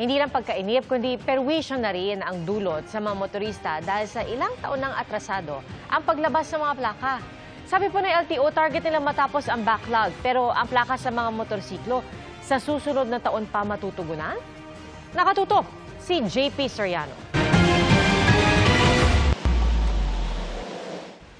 Hindi lang pagkainip, kundi perwisyo na rin ang dulot sa mga motorista dahil sa ilang taon ng atrasado ang paglabas ng mga plaka. Sabi po ng LTO, target nilang matapos ang backlog. Pero ang plaka sa mga motorsiklo, sa susunod na taon pa matutugunan? Nakatutok si JP Soriano.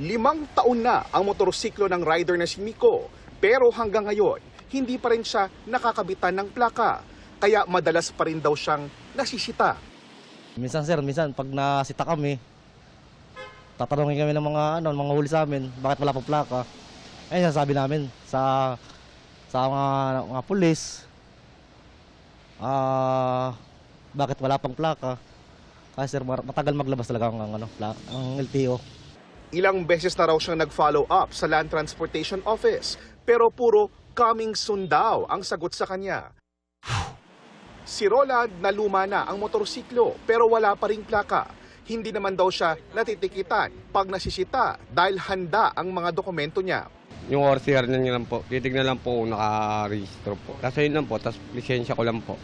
Limang taon na ang motorsiklo ng rider na si Miko. Pero hanggang ngayon, hindi pa rin siya nakakabitan ng plaka. Kaya madalas pa rin daw siyang nasisita. Minsan sir, minsan pag nasita kami, tatanungin kami ng mga ano, mga huli sa amin, bakit wala pang plaka. Ayun sabi namin sa sa mga mga pulis, ah bakit wala pang plaka? Kasi sir, matagal maglabas talaga ang, ano, pla- ang LTO. Ilang beses na raw siyang nag-follow up sa Land Transportation Office. Pero puro coming soon daw ang sagot sa kanya. Si Roland naluma na ang motorsiklo pero wala pa ring plaka. Hindi naman daw siya natitikitan pag nasisita dahil handa ang mga dokumento niya. Yung ORCR niya lang po. Titignan lang po kung naka-register po. Kasi yun lang po, tapos lisensya ko lang po.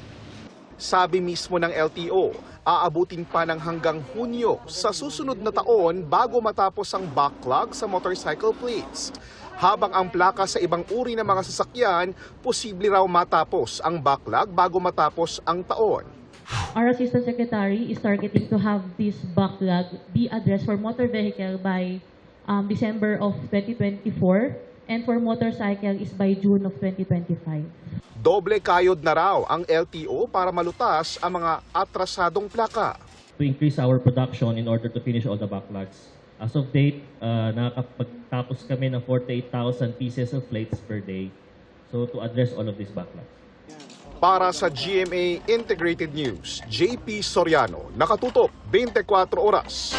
Sabi mismo ng LTO, aabutin pa ng hanggang Hunyo sa susunod na taon bago matapos ang backlog sa motorcycle plates. Habang ang plaka sa ibang uri ng mga sasakyan, posible raw matapos ang backlog bago matapos ang taon. Our Assistant Secretary is targeting to have this backlog be addressed for motor vehicle by um, December of 2024 and for motorcycle is by June of 2025. Doble kayod na raw ang LTO para malutas ang mga atrasadong plaka. to increase our production in order to finish all the backlogs. As of date, uh, nakakapagtapos kami ng 48,000 pieces of plates per day. So to address all of these backlogs. Para sa GMA Integrated News, JP Soriano, nakatutok 24 oras.